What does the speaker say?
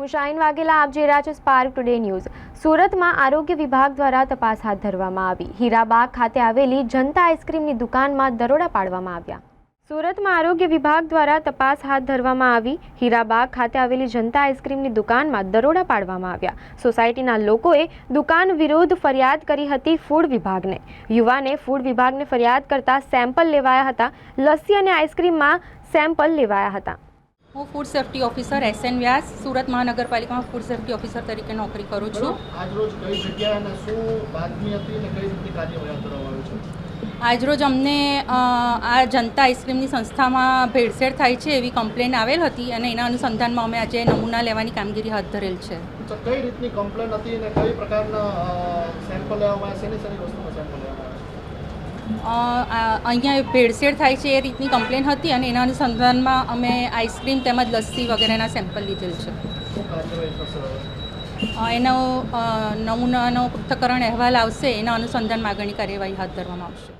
હું શાહીન વાઘેલા, આપ જે રહ્યા છો સ્પાર્ક ટુડે ન્યૂઝ સુરતમાં આરોગ્ય વિભાગ દ્વારા તપાસ હાથ ધરવામાં આવી. હીરાબાગ ખાતે આવેલી જનતા આઈસ્ક્રીમની દુકાનમાં દરોડા પાડવામાં આવ્યા. સુરતમાં આરોગ્ય વિભાગ દ્વારા તપાસ હાથ ધરવામાં આવી. હીરાબાગ ખાતે આવેલી જનતા આઈસ્ક્રીમની દુકાનમાં દરોડા પાડવામાં આવ્યા. સોસાયટીના લોકોએ દુકાન વિરુદ્ધ ફરિયાદ કરી હતી ફૂડ વિભાગને. યુવાને ફૂડ વિભાગને ફરિયાદ કરતા સેમ્પલ લેવાયા હતા. લસ્સી અને આઈસ્ક્રીમમાં સેમ્પલ લેવાયા હતા. હું food safety officer S N Vyas Surat મહાનગરપાલિકામાં ફૂડ સેફ્ટી ઓફિસર તરીકે નોકરી કરું છું. આજરોજ કઈ જગ્યાએ અને શું બાતમી હતી અને કઈ રીતની કાર્યવાહી હાથ ધરવામાં છે? આજરોજ અમને આ જનતા આઈસ્ક્રીમની સંસ્થામાં ભેળસેળ થાય છે એવી કમ્પ્લેન આવેલ હતી અને એના અનુસંધાનમાં અમે આજે નમૂના લેવાની કામગીરી હાથ ધરેલ છે. કઈ રીતની કમ્પ્લેન હતી અને કઈ પ્રકારના સેમ્પલ લેવામાં આવ્યા? વસ્તુમાં સેમ્પલ લેવામાં આ- અહીંયા ભેળસેળ થાય છે એ રીતની કમ્પ્લેન હતી અને એના અનુસંધાનમાં અમે આઈસ્ક્રીમ તેમજ લસ્સી વગેરેના સેમ્પલ લીધેલ છે. એનો નમૂનાનો પૃથ્થકરણ અહેવાલ આવશે, એના અનુસંધાન માગણી કાર્યવાહી હાથ ધરવામાં આવશે.